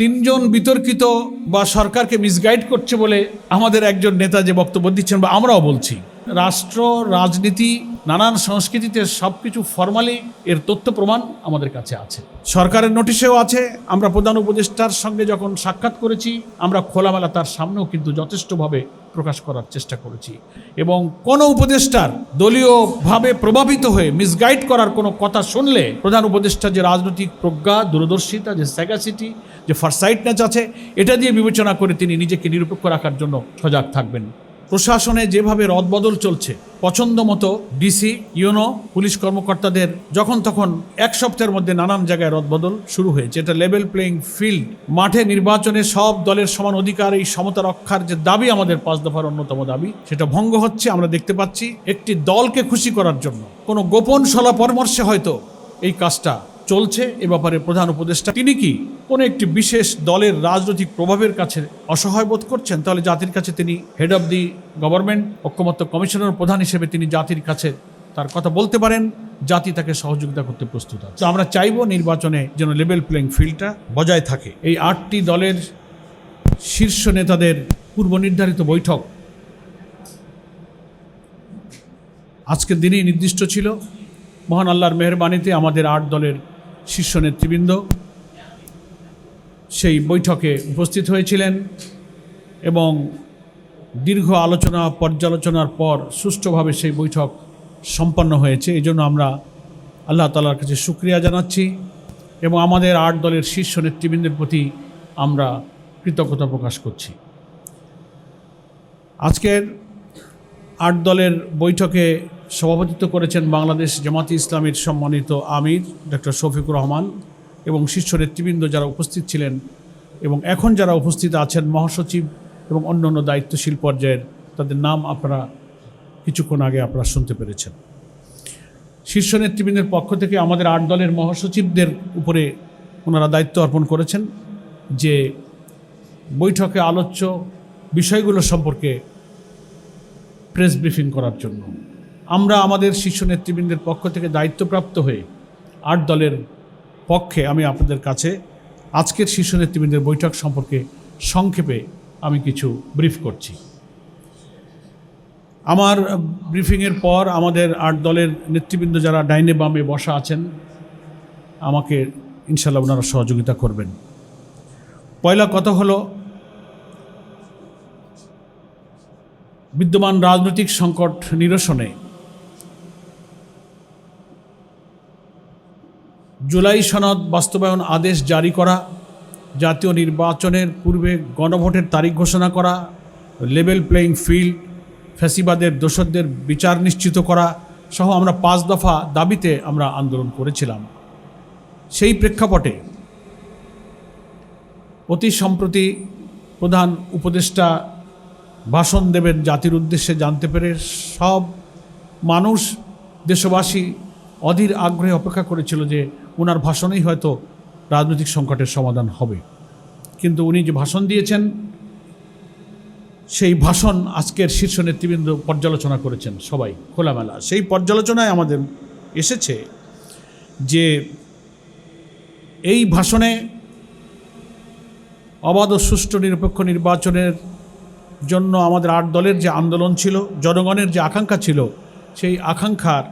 তিনজন বিতর্কিত বা সরকারকে মিসগাইড করছে বলে আমাদের একজন নেতা যে বক্তব্য দিচ্ছেন বা আমরাও বলছি। রাষ্ট্র, রাজনীতি নানান সংস্কৃতিতে সব কিছু ফর্মালি এর তথ্য প্রমাণ আমাদের কাছে আছে। সরকারের নোটিশেও আছে, আমরা প্রধান উপদেষ্টার সঙ্গে যখন সাক্ষাৎ করেছি, আমরা খোলামেলা তার সামনেও কিন্তু যথেষ্টভাবে প্রকাশ করার চেষ্টা করেছি। এবং কোনো উপদেষ্টার দলীয়ভাবে প্রভাবিত হয়ে মিসগাইড করার কোনো কথা শুনলে, প্রধান উপদেষ্টা যে রাজনৈতিক প্রজ্ঞা, দূরদর্শিতা, যে স্যাগাসিটি যে ফারসাইটনেস আছে, এটা দিয়ে বিবেচনা করে তিনি নিজেকে নিরপেক্ষ রাখার জন্য সজাগ থাকবেন। প্রশাসনে যেভাবে রদবদল চলছে, পছন্দ মতো ডিসি, ইউনো, পুলিশ কর্মকর্তাদের যখন তখন এক সপ্তাহের মধ্যে নানান জায়গায় রদবদল শুরু হয়েছে। এটা লেভেল প্লেইং ফিল্ড মাঠে নির্বাচনে সব দলের সমান অধিকার, এই সমতা রক্ষার যে দাবি আমাদের পাঁচ দফার অন্যতম দাবি, সেটা ভঙ্গ হচ্ছে। আমরা দেখতে পাচ্ছি একটি দলকে খুশি করার জন্য। কোনো গোপন সলা পরামর্শে হয়তো এই কাজটা চলছে এ ব্যাপারে প্রধান উপদেষ্টা। তিনি কি কোনো একটি বিশেষ দলের রাজনৈতিক প্রভাবের কাছে অসহায় বোধ করছেন? তাহলে জাতির কাছে তিনি হেড অব দি গভর্নমেন্ট ঐক্যমত্য কমিশনের প্রধান হিসেবে তিনি জাতির কাছে তার কথা বলতে পারেন। জাতি তাকে সহযোগিতা করতে প্রস্তুত আছে। আমরা চাইব নির্বাচনে যেন লেভেল প্লেইং ফিল্ডটা বজায় থাকে। এই আটটি দলের শীর্ষ নেতাদের পূর্ব নির্ধারিত বৈঠক আজকের দিনেই নির্দিষ্ট ছিল। মহান আল্লাহর মেহরবানিতে আমাদের আট দলের শীর্ষ নেতৃবৃন্দ সেই বৈঠকে উপস্থিত হয়েছিলেন এবং দীর্ঘ আলোচনা, পর্যালোচনার পর সুষ্ঠুভাবে সেই বৈঠক সম্পন্ন হয়েছে। এই জন্য আমরা আল্লাহ তালার কাছে সুক্রিয়া জানাচ্ছি এবং আমাদের আট দলের শীর্ষ নেতৃবৃন্দের প্রতি আমরা কৃতজ্ঞতা প্রকাশ করছি। আজকের আট দলের বৈঠকে সভাপতিত্ব করেছেন বাংলাদেশ জামাতি ইসলামীর সম্মানিত আমির ডক্টর শফিকুর রহমান এবং শীর্ষ নেতৃবৃন্দ যারা উপস্থিত ছিলেন এবং এখন যারা উপস্থিত আছেন মহাসচিব এবং অন্যান্য দায়িত্বশীল পর্যায়ের, তাদের নাম আপনারা কিছুক্ষণ আগে আপনারা শুনতে পেরেছেন। শীর্ষ নেতৃবৃন্দের পক্ষ থেকে আমাদের আট দলের মহাসচিবদের উপরে ওনারা দায়িত্ব অর্পণ করেছেন যে বৈঠকে আলোচ্য বিষয়গুলো সম্পর্কে প্রেস ব্রিফিং করার জন্য। আমরা আমাদের শীর্ষ নেতৃবৃন্দের পক্ষ থেকে দায়িত্বপ্রাপ্ত হয়ে আট দলের পক্ষে আমি আপনাদের কাছে আজকের শীর্ষ নেতৃবৃন্দের বৈঠক সম্পর্কে সংক্ষেপে আমি কিছু ব্রিফ করছি। আমার ব্রিফিংয়ের পর আমাদের আট দলের নেতৃবৃন্দ যারা ডাইনে বামে বসা আছেন, আমাকে ইনশাল্লাহ ওনারা সহযোগিতা করবেন। পয়লা কথা হলো, বিদ্যমান রাজনৈতিক সংকট নিরসনে জুলাই সনদ বাস্তবায়ন আদেশ জারি করা, জাতীয় নির্বাচনের পূর্বে গণভোটের তারিখ ঘোষণা করা লেভেল প্লেইং ফিল্ড ফ্যাসিবাদের দোষরদের বিচার নিশ্চিত করা সহ আমরা পাঁচ দফা দাবিতে আমরা আন্দোলন করেছিলাম। সেই প্রেক্ষাপটে অতি সম্প্রতি প্রধান উপদেষ্টা ভাষণ দেবেন জাতির উদ্দেশ্যে জানতে পেরে সব মানুষ দেশবাসী অধীর আগ্রহে অপেক্ষা করেছিল যে ওনার ভাষণেই হয়তো রাজনৈতিক সংকটের সমাধান হবে। কিন্তু উনি যে ভাষণ দিয়েছেন, সেই ভাষণ আজকের শীর্ষ নেতৃবৃন্দ পর্যালোচনা করেছেন সবাই, খোলামেলা। সেই পর্যালোচনায় আমাদের এসেছে যে এই ভাষণে অবাধ ও সুষ্ঠু নিরপেক্ষ নির্বাচনের জন্য আমাদের আট দলের যে আন্দোলন ছিল, জনগণের যে আকাঙ্ক্ষা ছিল, সেই আকাঙ্ক্ষার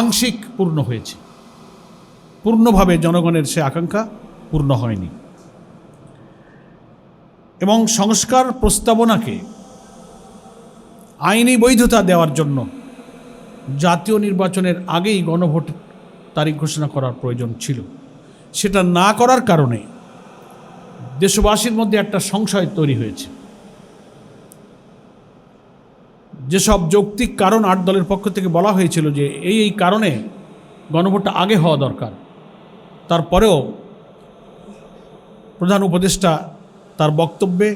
আংশিক পূর্ণ হয়েছে। পূর্ণভাবে জনগণের সে আকাঙ্ক্ষা পূর্ণ হয়নি। এবং সংস্কার প্রস্তাবনাকে আইনি বৈধতা দেওয়ার জন্য জাতীয় নির্বাচনের আগেই গণভোট তারিখ ঘোষণা করার প্রয়োজন ছিল। সেটা না করার কারণে দেশবাসীর মধ্যে একটা সংশয় তৈরি হয়েছে। যেসব যৌক্তিক কারণ আট দলের পক্ষ থেকে বলা হয়েছিল যে এই এই কারণে গণভোটটা আগে হওয়া দরকার। তারপরেও প্রধান উপদেষ্টা তার বক্তব্যে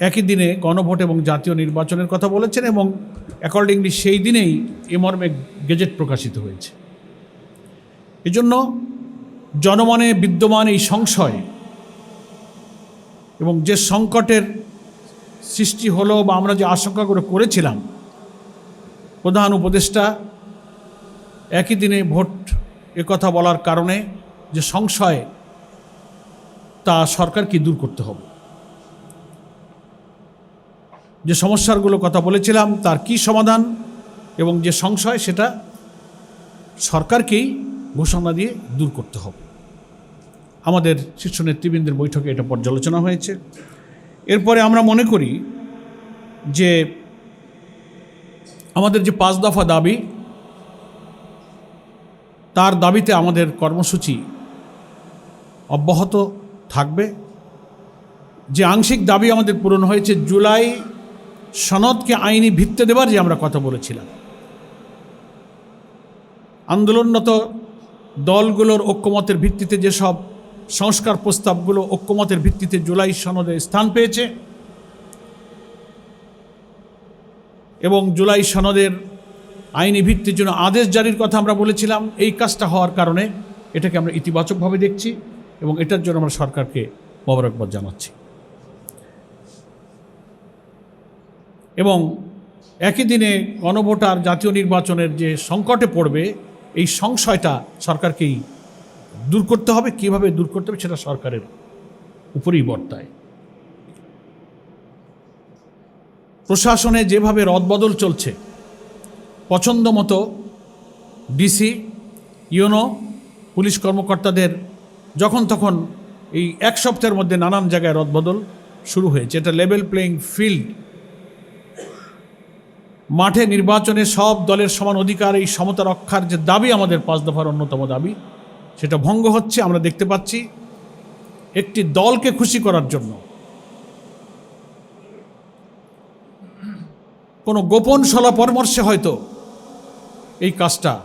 একই দিনে গণভোট এবং জাতীয় নির্বাচনের কথা বলেছেন এবং অ্যাকর্ডিংলি সেই দিনেই এ মর্মে গেজেট প্রকাশিত হয়েছে। এজন্য জনমনে বিদ্যমান এই সংশয় এবং যে সংকটের সৃষ্টি হলো বা আমরা যে আশঙ্কা করে করেছিলাম, প্রধান উপদেষ্টা একই দিনে ভোট কথা বলার কারণে যে সংশয় তা সরকারকে দূর করতে হবে। যে সমস্যাগুলো কথা বলেছিলাম, তার কি সমাধান এবং যে সংশয় সেটা সরকারকেই ঘোষণা দিয়ে দূর করতে হবে। আমাদের শীর্ষ নেতৃবৃন্দের বৈঠকে এটা পর্যালোচনা হয়েছে। এরপরে আমরা মনে করি যে আমাদের যে পাঁচ দফা দাবি তার দাবিতে আমাদের কর্মসূচি অব্যাহত থাকবে। যে আংশিক দাবি আমাদের পূরণ হয়েছে জুলাই সনদকে আইনি ভিত্তি দেবার যে আমরা কথা বলেছিলাম। আন্দোলনরত দলগুলোর ঐক্যমতের ভিত্তিতে যেসব সংস্কার প্রস্তাবগুলো ঐক্যমতের ভিত্তিতে জুলাই সনদে স্থান পেয়েছে এবং জুলাই সনদের আইনি ভিত্তির জন্য আদেশ জারির কথা আমরা বলেছিলাম। এই কাজটা হওয়ার কারণে এটাকে আমরা ইতিবাচকভাবে দেখছি এবং এটার জন্য আমরা সরকারকে মোবারকবাদ জানাচ্ছি। এবং একই দিনে গণভোটার জাতীয় নির্বাচনের যে সংকটে পড়বে, এই সংশয়টা সরকারকেই দূর করতে হবে। কীভাবে দূর করতে হবে সেটা সরকারের উপরেই বর্তায়। প্রশাসনে যেভাবে রদবদল চলছে পছন্দ মতো ডিসি ইউনো পুলিশ কর্মকর্তাদের যখন তখন এই এক সপ্তাহের মধ্যে নানান জায়গায় রদবদল শুরু হয়েছে। এটা লেভেল প্লেয়িং ফিল্ড মাঠে নির্বাচনে সব দলের সমান অধিকার, এই সমতা রক্ষার যে দাবি আমাদের পাঁচ দফার অন্যতম দাবি, সেটা ভঙ্গ হচ্ছে, আমরা দেখতে পাচ্ছি। একটি দলকে খুশি করার জন্য কোনো গোপন সলা পরামর্শে হয়তো এই কাজটা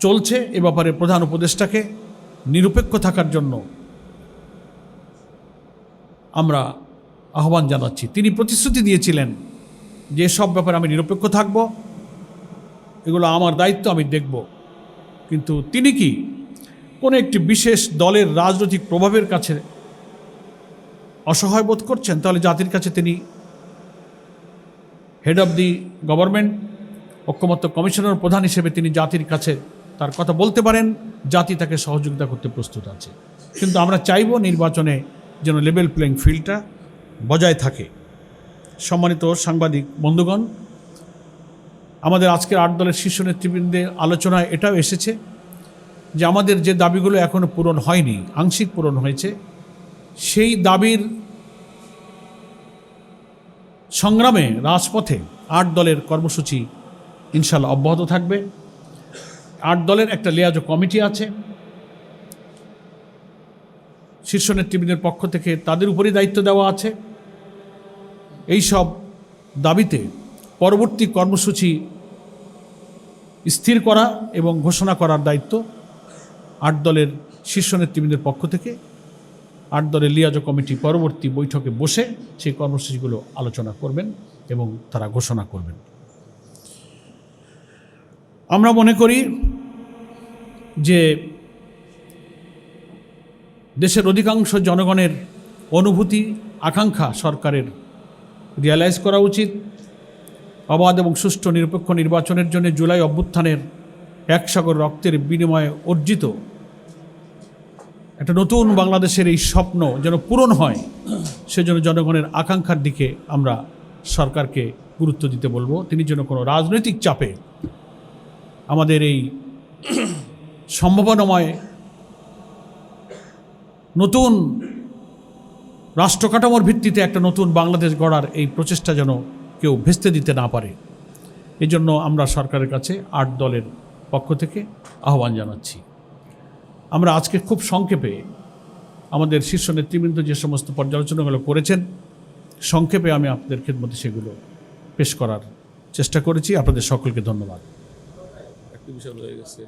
চলছে এ ব্যাপারে প্রধান উপদেষ্টাকে নিরপেক্ষ থাকার জন্য আমরা আহ্বান জানাচ্ছি। তিনি প্রতিশ্রুতি দিয়েছিলেন যে সব ব্যাপারে আমি নিরপেক্ষ থাকব, এগুলো আমার দায়িত্ব, আমি দেখব। কিন্তু তিনি কি? কোনো একটি বিশেষ দলের রাজনৈতিক প্রভাবের কাছে অসহায় বোধ করছেন? তাহলে জাতির কাছে তিনি হেড অব দি গভর্নমেন্ট ঐক্যমত্য কমিশনের প্রধান হিসেবে তিনি জাতির কাছে তার কথা বলতে পারেন, জাতি তাকে সহযোগিতা করতে প্রস্তুত আছে। কিন্তু আমরা চাইব নির্বাচনে যেন লেভেল প্লেইং ফিল্ডটা বজায় থাকে। সম্মানিত সাংবাদিক বন্ধুগণ, আমাদের আজকের আট দলের শীর্ষ নেতৃবৃন্দের আলোচনায় এটাও এসেছে যে আমাদের যে দাবিগুলো এখনও পূরণ হয়নি, আংশিক পূরণ হয়েছে, সেই দাবির সংগ্রামে, রাজপথে আট দলের কর্মসূচি ইনশাল্লাহ অব্যাহত থাকবে। আট দলের একটা লিয়াজো কমিটি আছে। শীর্ষ নেতৃবৃন্দের পক্ষ থেকে তাদের উপরই দায়িত্ব দেওয়া আছে। এই সব দাবিতে পরবর্তী কর্মসূচি স্থির করা এবং ঘোষণা করার দায়িত্ব আট দলের শীর্ষ নেতৃবৃন্দের পক্ষ থেকে। আট দলের লিয়াজো কমিটি পরবর্তী বৈঠকে বসে সেই কর্মসূচিগুলো আলোচনা করবেন এবং তারা ঘোষণা করবেন। আমরা মনে করি যে দেশের অধিকাংশ জনগণের অনুভূতি, আকাঙ্ক্ষা সরকারের রিয়ালাইজ করা উচিত। অবাধ এবং সুষ্ঠু নিরপেক্ষ নির্বাচনের জন্য জুলাই অভ্যুত্থানের একসাগর রক্তের বিনিময়ে অর্জিত একটা নতুন বাংলাদেশের এই স্বপ্ন যেন পূরণ হয়, সেজন্য জনগণের আকাঙ্ক্ষার দিকে আমরা সরকারকে গুরুত্ব দিতে বলব। তিনি যেন কোনো রাজনৈতিক চাপে আমাদের এই সম্ভাবনাময় নতুন রাষ্ট্র কাঠামোর ভিত্তিতে একটা নতুন বাংলাদেশ গড়ার এই প্রচেষ্টা যেন কেউ ভেস্তে দিতে না পারে। এই জন্য আমরা সরকারের কাছে আট দলের পক্ষ থেকে আহ্বান জানাচ্ছি। আমরা আজকে খুব সংক্ষেপে আমাদের শীর্ষ নেতৃবৃন্দ যে সমস্ত পর্যালোচনাগুলো করেছেন, সংক্ষেপে আমি আপনাদের খেদমতে সেগুলো পেশ করার চেষ্টা করেছি। আপনাদের সকলকে ধন্যবাদ। বিষয় রয়ে গেছে।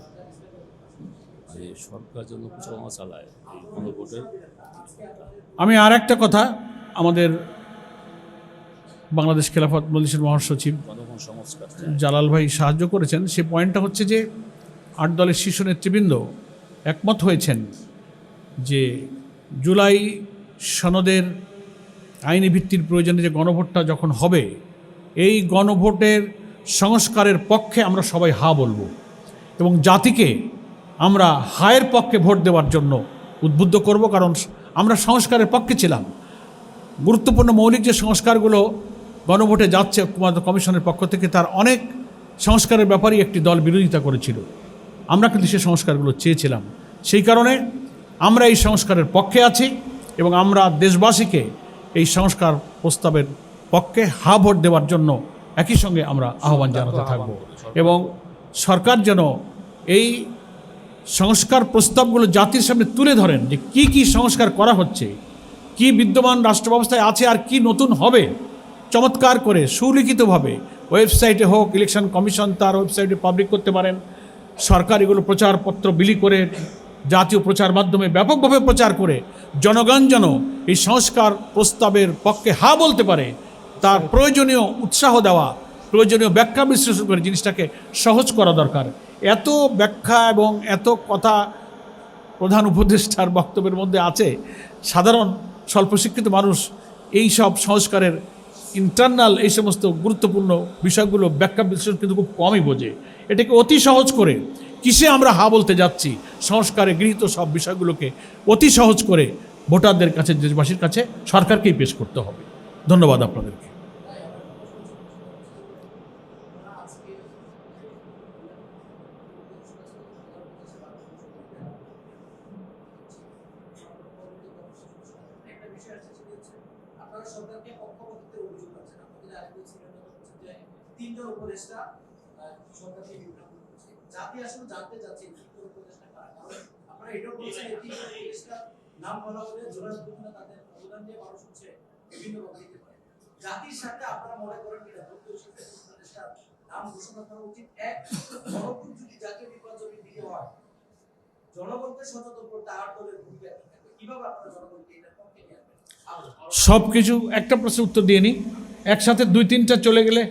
যে সরকার যেন প্রচারণা চালায় এই গণভোটের আমি আর একটা কথা আমাদের বাংলাদেশ খেলাফত মজলিসের মহাসচিব সংস্কার জালাল ভাই সাহায্য করেছেন। সে পয়েন্টটা হচ্ছে যে আট দলের শীর্ষ নেতৃবৃন্দ একমত হয়েছেন যে জুলাই সনদের আইনি ভিত্তির প্রয়োজনে যে গণভোটটা যখন হবে এই গণভোটের সংস্কারের পক্ষে আমরা সবাই হা বলব। এবং জাতিকে আমরা হায়ের পক্ষে ভোট দেওয়ার জন্য উদ্বুদ্ধ করব, কারণ আমরা সংস্কারের পক্ষে ছিলাম। গুরুত্বপূর্ণ মৌলিক যে সংস্কারগুলো গণভোটে যাচ্ছে কমিশনের পক্ষ থেকে তার অনেক সংস্কারের ব্যাপারেই একটি দল বিরোধিতা করেছিল। আমরা কিন্তু সেই সংস্কারগুলো চেয়েছিলাম। সেই কারণে আমরা এই সংস্কারের পক্ষে আছি এবং আমরা দেশবাসীকে এই সংস্কার প্রস্তাবের পক্ষে হা ভোট দেওয়ার জন্য একই সঙ্গে আমরা আহ্বান জানাতে থাকব। এবং সরকার যেন এই সংস্কার প্রস্তাবগুলো জাতির সামনে তুলে ধরেন যে কি কি সংস্কার করা হচ্ছে, কি বিদ্যমান রাষ্ট্র ব্যবস্থায় আছে আর কি নতুন হবে, চমৎকার করে সুলিখিতভাবে ওয়েবসাইটে হোক, ইলেকশন কমিশন তার ওয়েবসাইটে পাবলিক করতে পারেন। সরকার এগুলো প্রচারপত্র বিলি করে, জাতীয় প্রচার মাধ্যমে ব্যাপকভাবে প্রচার করে, জনগণ যেন এই সংস্কার প্রস্তাবের পক্ষে হা বলতে পারে, তার প্রয়োজনীয় উৎসাহ দেওয়া প্রয়োজনীয় ব্যাখ্যা বিশ্লেষণ করে জিনিসটাকে সহজ করা দরকার। এত ব্যাখ্যা এবং এত কথা প্রধান উপদেষ্টার বক্তব্যের মধ্যে আছে, সাধারণ স্বল্প শিক্ষিত মানুষ এই সব সংস্কারের ইন্টারনাল এই সমস্ত গুরুত্বপূর্ণ বিষয়গুলো ব্যাখ্যা বিশ্লেষণ কিন্তু খুব কমই বোঝে। এটাকে অতি সহজ করে কিসে আমরা হা বলতে যাচ্ছি? সংস্কারে গৃহীত সব বিষয়গুলোকে অতি সহজ করে ভোটারদের কাছে, দেশবাসীর কাছে সরকারকেই পেশ করতে হবে। ধন্যবাদ আপনাদেরকে একটা বিষয় আছে সেটা হচ্ছে আপনারা সরকারকে পক্ষপাতিত্বের অভিযোগ করছেন আপনাদের আরেকজন সিনিয়র নেতা বলছেন যে তিনজন উপদেষ্টা আহ, সরকারকে বিভ্রান্ত করছে জাতি আসলে জানতে চাচ্ছে এই তিনজন উপদেষ্টা কারা কারণ আপনারা এটাও বলছেন এই তিনজন উপদেষ্টা নাম বলা হলে জোরাজ বিভিন্ন তাদের অবদান দিয়ে মানুষ হচ্ছে বিভিন্ন ভাবে দিতে পারে জাতির সাথে আপনারা মনে করেন কিনা দলীয় শিক্ষা উপদেষ্টার নাম ঘোষণা করা উচিত। এক জনগণ যদি জাতীয় নির্বাচনে দিকে হয়, জনগণকে সচেতন করতে আর দলের ভূমিকা কীভাবে আপনারা জনগণকে এটা পক্ষে নিয়ে আসবেন? সব কিছু একটা প্রশ্নের উত্তর দিয়ে নিই। একসাথে দুই, তিনটা চলে গেলে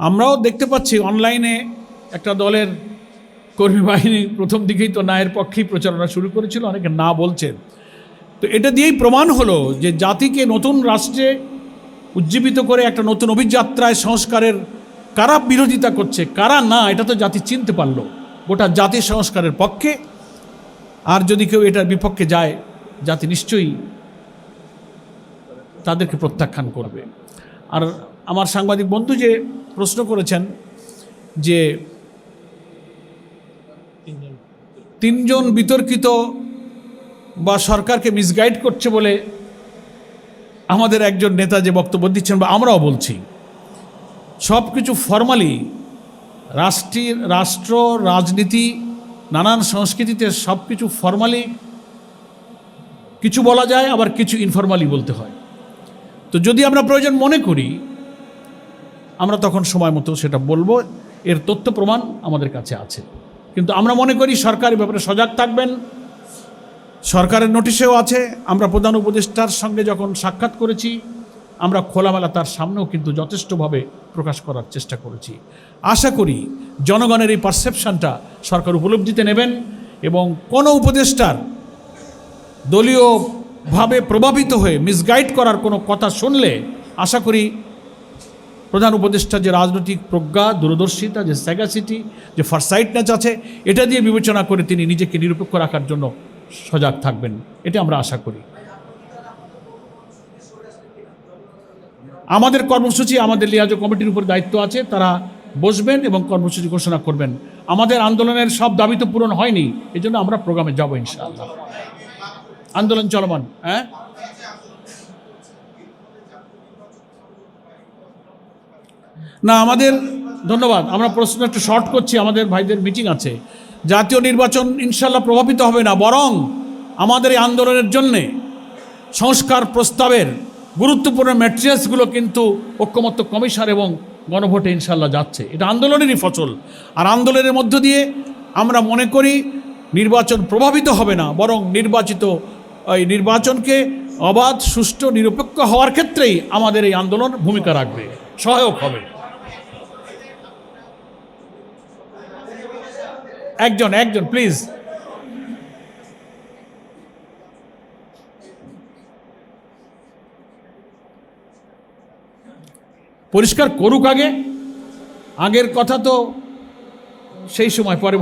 আমরাও দেখতে পাচ্ছি অনলাইনে একটা দলের কর্মী বাহিনী প্রথম দিকেই তো নায়ের পক্ষেই প্রচারণা শুরু করেছিল, অনেকে না বলছেন তো এটা দিয়েই প্রমাণ হলো যে জাতিকে নতুন রাষ্ট্রে উজ্জীবিত করে একটা নতুন অভিযাত্রায় সংস্কারের কারা বিরোধিতা করছে, কারা না, এটা তো জাতি চিনতে পারল। গোটা জাতির সংস্কারের পক্ষে। আর যদি কেউ এটার বিপক্ষে যায়, জাতি নিশ্চয়ই তাদেরকে প্রত্যাখ্যান করবে। আর আমার সাংবাদিক বন্ধু যে প্রশ্ন করেছেন যে তিনজন বিতর্কিত বা সরকারকে মিসগাইড করছে বলে আমাদের একজন নেতা যে বক্তব্য দিচ্ছেন বা আমরাও বলছি সব কিছু ফর্মালি রাষ্ট্রের রাষ্ট্র, রাজনীতি, নানান সংস্কৃতিতে সব কিছু ফর্মালি কিছু বলা যায়, আবার কিছু ইনফরমালি বলতে হয়। তো যদি আমরা প্রয়োজন মনে করি আমরা তখন সময় মতো সেটা বলব। এর তথ্য প্রমাণ আমাদের কাছে আছে। কিন্তু আমরা মনে করি সরকার ব্যাপারে সজাগ থাকবেন। সরকারের নোটিশেও আছে, আমরা প্রধান উপদেষ্টার সঙ্গে যখন সাক্ষাৎ করেছি, আমরা খোলামেলা তার সামনেও কিন্তু যথেষ্টভাবে প্রকাশ করার চেষ্টা করেছি। আশা করি জনগণের এই পারসেপশনটা সরকার উপলব্ধিতে নেবেন এবং কোনো উপদেষ্টার দলীয়ভাবে প্রভাবিত হয়ে মিসগাইড করার কোনো কথা শুনলে, আশা করি প্রধান উপদেষ্টা যে রাজনৈতিক প্রজ্ঞা, দূরদর্শিতা, যে স্যাগাসিটি যে ফারসাইটনেস আছে, এটা দিয়ে বিবেচনা করে তিনি নিজেকে নিরপেক্ষ রাখার জন্য সজাগ থাকবেন। এটা আমরা আশা করি। আমাদের কর্মসূচি, আমাদের লিয়াজ কমিটির উপর দায়িত্ব আছে, তারা বসবেন এবং কর্মসূচি ঘোষণা করবেন। আমাদের আন্দোলনের সব দাবি তো পূরণ হয়নি এই জন্য আমরা প্রোগ্রামে যাব ইনশাআল্লাহ। আন্দোলন চলমান হ্যাঁ? না, আমাদের, ধন্যবাদ, আমরা প্রশ্ন একটু শর্ট করছি, আমাদের ভাইদের মিটিং আছে। জাতীয় নির্বাচন ইনশাল্লাহ প্রভাবিত হবে না, বরং আমাদের এই আন্দোলনের জন্যে সংস্কার প্রস্তাবের গুরুত্বপূর্ণ ম্যাটেরিয়ালসগুলো কিন্তু ঐক্যমত্য কমিশন এবং গণভোটে ইনশাল্লাহ যাচ্ছে। এটা আন্দোলনেরই ফসল আর আন্দোলনের মধ্য দিয়ে আমরা মনে করি নির্বাচন প্রভাবিত হবে না, বরং নির্বাচিত, এই নির্বাচনকে অবাধ, সুষ্ঠু, নিরপেক্ষ হওয়ার ক্ষেত্রেই আমাদের এই আন্দোলন ভূমিকা রাখবে, সহায়ক হবে। একজন একজন প্লিজ পরিষ্কার করুক আগে। আগের কথা তো সেই সময়, পরে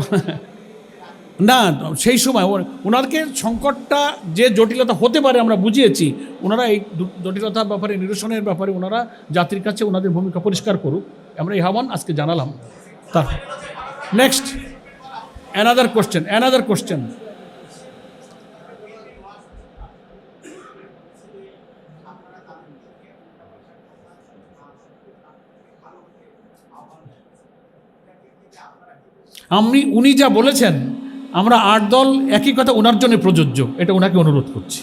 না, সেই সময় ওনারকে সংকটটা যে জটিলতা হতে পারে আমরা বুঝিয়েছি। ওনারা এই জটিলতার ব্যাপারে, নিরসনের ব্যাপারে ওনারা জাতির কাছে ওনাদের ভূমিকা পরিষ্কার করুক। আমরা এই আহ্বান আজকে জানালাম। তার next another question another question আমি, উনি যা বলেছেন, আমরা আট দল একই কথা ওনার জন্য প্রযোজ্য। এটা ওনাকে অনুরোধ করছি।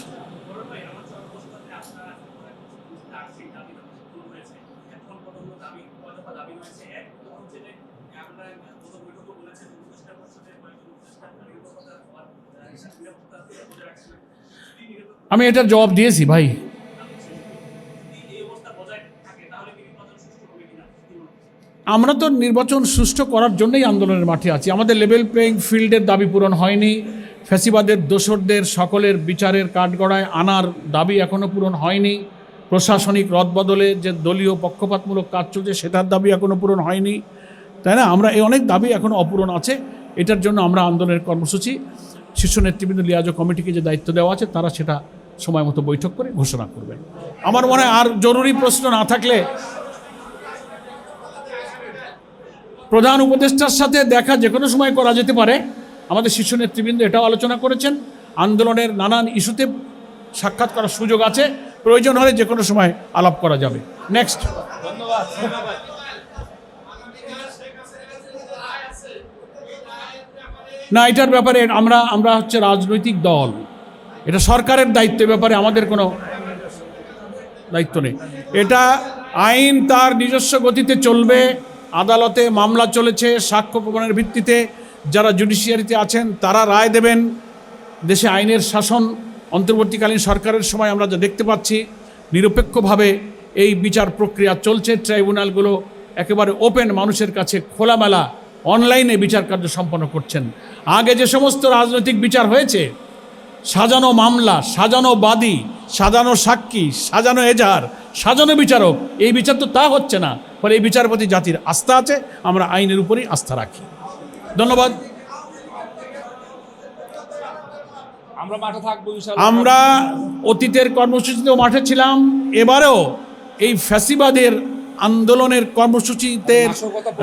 আমি এটার জবাব দিয়েছি, ভাই। আমরা তো নির্বাচন সুষ্ঠু করার জন্যই আন্দোলনের মাঠে আছি। আমাদের লেভেল প্লেয়িং ফিল্ডের দাবি পূরণ হয়নি। ফ্যাসিবাদের দোসরদের, সকলের বিচারের কাঠগড়ায় আনার দাবি এখনও পূরণ হয়নি। প্রশাসনিক রদবদলে যে দলীয় পক্ষপাতমূলক কাজ চলছে, সেটার দাবি এখনও পূরণ হয়নি। তাই না? আমরা, এই অনেক দাবি এখনও অপূরণ আছে। এটার জন্য আমরা আন্দোলনের কর্মসূচি শীর্ষ নেতৃবৃন্দ লিয়াজ কমিটিকে যে দায়িত্ব দেওয়া আছে, তারা সেটা সময় মতো বৈঠক করে ঘোষণা করবেন। আমার মনে হয় আর জরুরি প্রশ্ন না থাকলে প্রধান উপদেষ্টার সাথে দেখা যে কোনো সময় করা যেতে পারে। আমাদের শীর্ষ নেতৃবৃন্দ এটাও আলোচনা করেছেন। আন্দোলনের নানান ইস্যুতে সাক্ষাৎ করার সুযোগ আছে। প্রয়োজন হলে যে কোনো সময় আলাপ করা যাবে। নেক্সট না, এটার ব্যাপারে আমরা আমরা হচ্ছে রাজনৈতিক দল। এটা সরকারের দায়িত্বের ব্যাপারে আমাদের কোনো দায়িত্ব নেই। এটা আইন তার নিজস্ব গতিতে চলবে, আদালতে মামলা চলেছে সাক্ষ্য প্রমাণের ভিত্তিতে, যারা জুডিশিয়ারিতে আছেন তারা রায় দেবেন। দেশে আইনের শাসন অন্তর্বর্তীকালীন সরকারের সময় আমরা যা দেখতে পাচ্ছি, নিরপেক্ষভাবে এই বিচার প্রক্রিয়া চলছে। ট্রাইব্যুনালগুলো একেবারে ওপেন, মানুষের কাছে খোলামেলা অনলাইনে বিচার কার্য সম্পন্ন করছেন। আগে যে সমস্ত রাজনৈতিক বিচার হয়েছে সাজানো মামলা সাজানো বাদী সাজানো সাক্ষী সাজানো এজাহার সাজানো বিচারক এই বিচার তো তা হচ্ছে না। ফলে এই বিচার প্রতি জাতির আস্থা আছে আমরা আইনের উপরই আস্থা রাখি। ধন্যবাদ। আমরা অতীতের কর্মসূচিতেও মাঠে ছিলাম এবারেও এই ফ্যাসিবাদের আন্দোলনের কর্মসূচিতে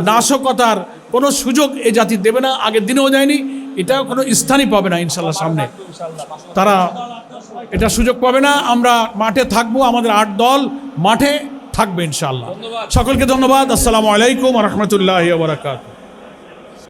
নাশকতার কোনো সুযোগ এই জাতি দেবে না, আগের দিনেও যায়নি এটা কোনো স্থানই পাবে না ইনশাল্লাহ সামনে। তারা এটা সুযোগ পাবে না, আমরা মাঠে থাকব, আমাদের আট দল মাঠে থাকবে ইনশাল্লাহ। সকলকে ধন্যবাদ, আসসালামু আলাইকুম রহমতুল্লাহ বারাকাত